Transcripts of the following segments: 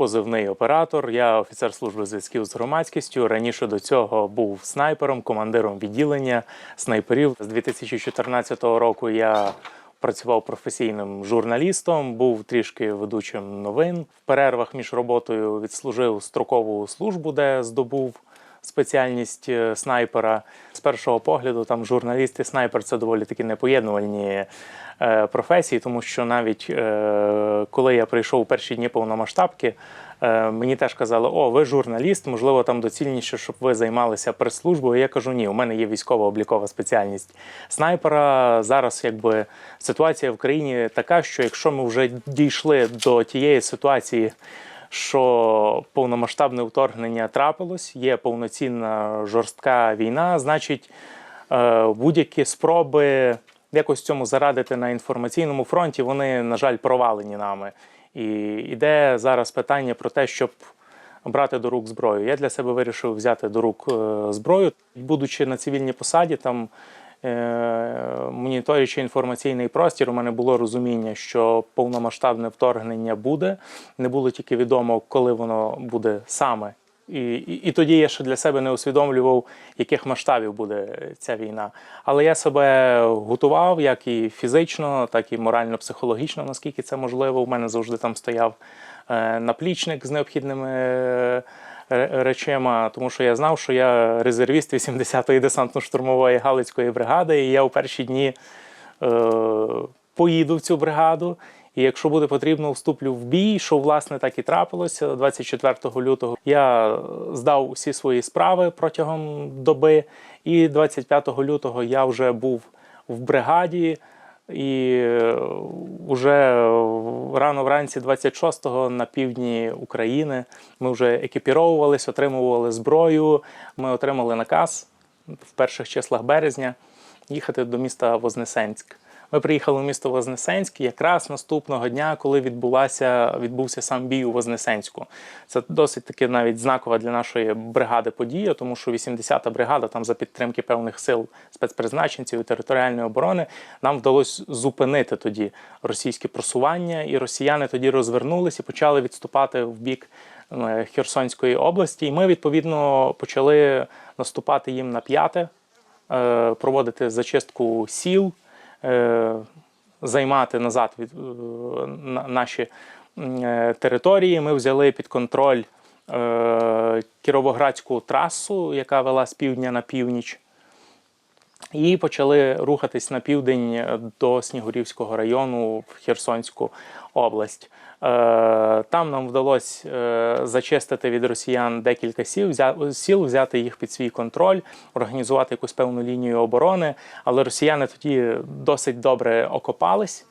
позивний оператор. Я офіцер служби зв'язків з громадськістю. Раніше до цього був снайпером, командиром відділення снайперів. З 2014 року я працював професійним журналістом, був трішки ведучим новин. В перервах між роботою відслужив строкову службу, де здобув спеціальність е, снайпера. З першого погляду, там журналіст і снайпер це доволі такі непоєднувальні е, професії, тому що навіть е, коли я прийшов у перші дні повномасштабки, мені теж казали, о, ви журналіст, можливо, там доцільніше, щоб ви займалися прес-службою. Я кажу, ні, у мене є військово-облікова спеціальність снайпера. Зараз якби ситуація в країні така, що якщо ми вже дійшли до тієї ситуації, що повномасштабне вторгнення трапилось, є повноцінна жорстка війна, значить е, будь-які спроби якось цьому зарадити на інформаційному фронті, вони, на жаль, провалені нами. І йде зараз питання про те, щоб брати до рук зброю. Я для себе вирішив взяти до рук е, зброю, будучи на цивільній посаді, там е, моніторюючи інформаційний простір, у мене було розуміння, що повномасштабне вторгнення буде. Не було тільки відомо, коли воно буде саме. І, і, і тоді я ще для себе не усвідомлював, яких масштабів буде ця війна. Але я себе готував як і фізично, так і морально-психологічно, наскільки це можливо. У мене завжди там стояв е, наплічник з необхідними речима, тому що я знав, що я резервіст 80-ї десантно-штурмової Галицької бригади, і я у перші дні е, поїду в цю бригаду. І якщо буде потрібно, вступлю в бій, що власне так і трапилося 24 лютого. Я здав усі свої справи протягом доби, і 25 лютого я вже був в бригаді. І вже рано вранці 26-го на півдні України ми вже екіпіровувались, отримували зброю. Ми отримали наказ в перших числах березня їхати до міста Вознесенськ. Ми приїхали в місто Вознесенськ якраз наступного дня, коли відбулася, відбувся сам бій у Вознесенську. Це досить таки навіть знакова для нашої бригади подія, тому що 80-та бригада там за підтримки певних сил спецпризначенців і територіальної оборони нам вдалося зупинити тоді російське просування, і росіяни тоді розвернулись і почали відступати в бік е, Херсонської області. І ми відповідно почали наступати їм на п'яте, е, проводити зачистку сіл займати назад від, е, наші е, території. Ми взяли під контроль е, Кіровоградську трасу, яка вела з півдня на північ. І почали рухатись на південь е, до Снігурівського району в Херсонську область. Е, Там нам вдалося е, зачистити від росіян декілька сіл, сіл, взяти їх під свій контроль, організувати якусь певну лінію оборони. Але росіяни тоді досить добре окопались.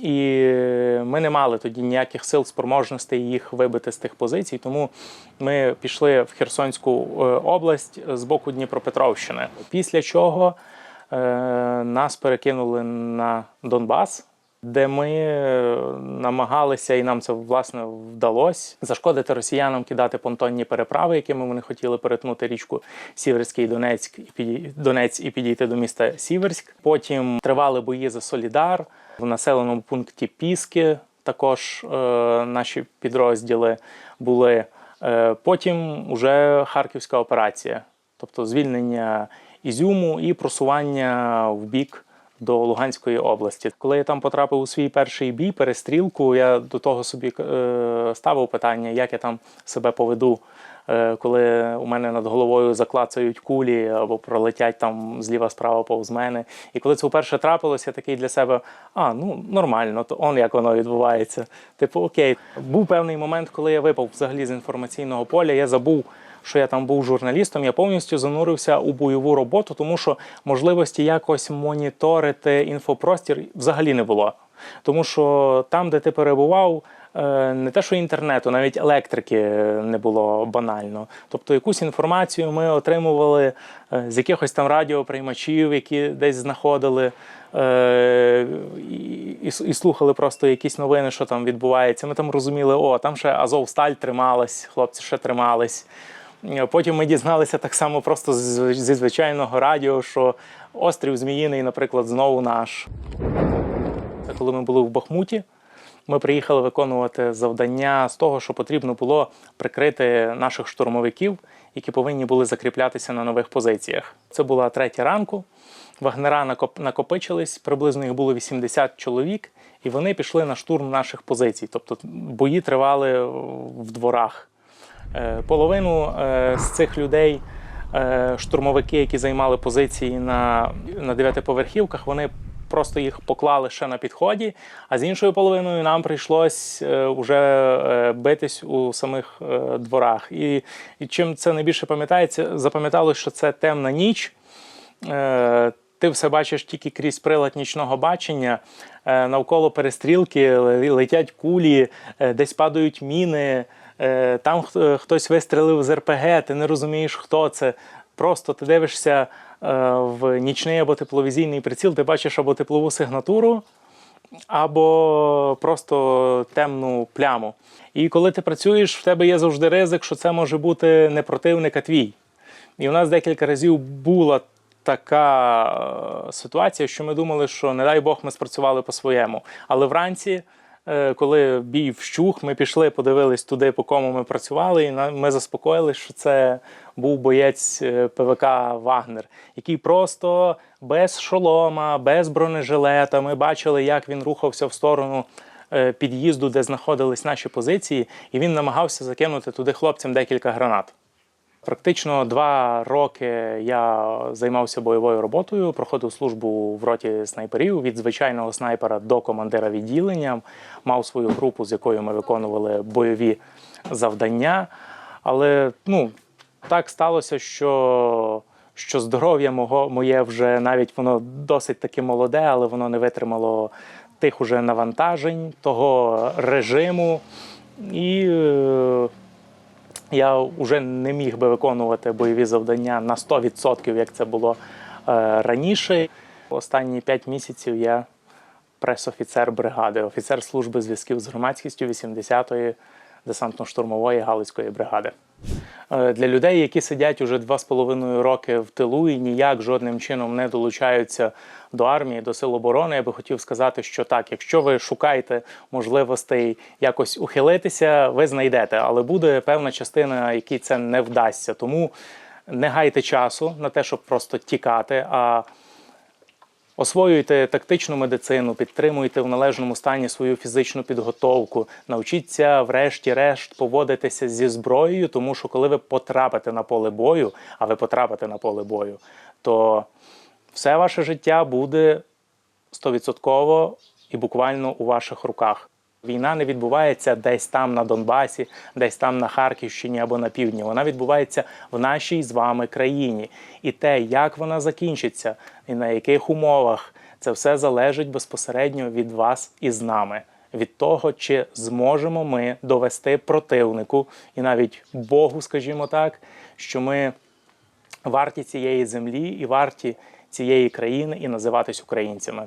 І ми не мали тоді ніяких сил спроможностей їх вибити з тих позицій. Тому ми пішли в Херсонську е, область з боку Дніпропетровщини. Після чого е, нас перекинули на Донбас, де ми е, намагалися, і нам це власне вдалося зашкодити росіянам кидати понтонні переправи, якими вони хотіли перетнути річку Сіверський Донецьк і Донець і підійти до міста Сіверськ. Потім тривали бої за Солідар в населеному пункті Піски. Також е, наші підрозділи були. Е, потім уже Харківська операція, тобто звільнення Ізюму і просування в бік до Луганської області. Коли я там потрапив у свій перший бій, перестрілку, я до того собі е, ставив питання, як я там себе поведу, е, коли у мене над головою заклацають кулі або пролетять там зліва-справа повз мене. І коли це вперше трапилося, я такий для себе: а, ну нормально, то он як воно відбувається. Типу, окей. Був певний момент, коли я випав взагалі з інформаційного поля, я забув що я там був журналістом, я повністю занурився у бойову роботу, тому що можливості якось моніторити інфопростір взагалі не було. Тому що там, де ти перебував, е, не те, що інтернету, навіть електрики не було банально. Тобто якусь інформацію ми отримували е, з якихось там радіоприймачів, які десь знаходили. е, І, і, і слухали просто якісь новини, що там відбувається. Ми там розуміли, о, там ще Азовсталь трималась, хлопці ще тримались. Потім ми дізналися так само просто зі звичайного радіо, що острів Зміїний, наприклад, знову наш. Коли ми були в Бахмуті, Ми приїхали виконувати завдання з того, що потрібно було прикрити наших штурмовиків, які повинні були закріплятися на нових позиціях. Це була третя ранку. Вагнера накоп- накопичились, приблизно їх було 80 чоловік, і вони пішли на штурм наших позицій. Тобто бої тривали в дворах. Е, Половину е, з цих людей, е, штурмовики, які займали позиції на, на дев'ятиповерхівках, вони просто їх поклали ще на підході. А з іншою половиною нам прийшлось е, уже е, битись у самих дворах. І, і чим це найбільше пам'ятається, запам'яталось, що це темна ніч. Ти все бачиш тільки крізь прилад нічного бачення. Навколо перестрілки летять кулі, десь падають міни. Е, Там хто- хтось вистрелив з РПГ, ти не розумієш, хто це. Просто ти дивишся е, в нічний або тепловізійний приціл, ти бачиш або теплову сигнатуру, або просто темну пляму. І коли ти працюєш, в тебе є завжди ризик, що це може бути не противник, а твій. І у нас декілька разів була така е, ситуація, що ми думали, що не дай Бог ми спрацювали по-своєму. Але вранці, коли бій вщух, ми пішли, подивились туди, по кому ми працювали, і ми заспокоїлися, що це був боєць е, ПВК Вагнер, який просто без шолома, без бронежилета. Ми бачили, як він рухався в сторону е, під'їзду, де знаходились наші позиції, і він намагався закинути туди хлопцям декілька гранат. Практично два роки я займався бойовою роботою, проходив службу в роті снайперів від звичайного снайпера до командира відділення. Мав свою групу, з якою ми виконували бойові завдання. Але ну, так сталося, що, що здоров'я мого, моє вже навіть воно досить таки молоде, але воно не витримало тих уже навантажень, того режиму. І е, я вже не міг би виконувати бойові завдання на 100%, як це було е, раніше. Останні 5 місяців я пресофіцер бригади, офіцер служби зв'язків з громадськістю 80-ї десантно-штурмової Галицької бригади. Е, Для людей, які сидять уже два з половиною роки в тилу і ніяк жодним чином не долучаються до армії, до сил оборони, я би хотів сказати, що так, якщо ви шукаєте можливостей якось ухилитися, ви знайдете, але буде певна частина, якій це не вдасться. Тому не гайте часу на те, щоб просто тікати. а Освоюйте тактичну медицину, підтримуйте в належному стані свою фізичну підготовку, навчіться, врешті-решт, поводитися зі зброєю, тому що коли ви потрапите на поле бою, а ви потрапите на поле бою, то все ваше життя буде стовідсотково і буквально у ваших руках. Війна не відбувається десь там на Донбасі, десь там на Харківщині або на півдні. Вона відбувається в нашій з вами країні. І те, як вона закінчиться і на яких умовах, це все залежить безпосередньо від вас і з нами. Від того, чи зможемо ми довести противнику і навіть Богу, скажімо так, що ми варті цієї землі і варті цієї країни і називатись українцями.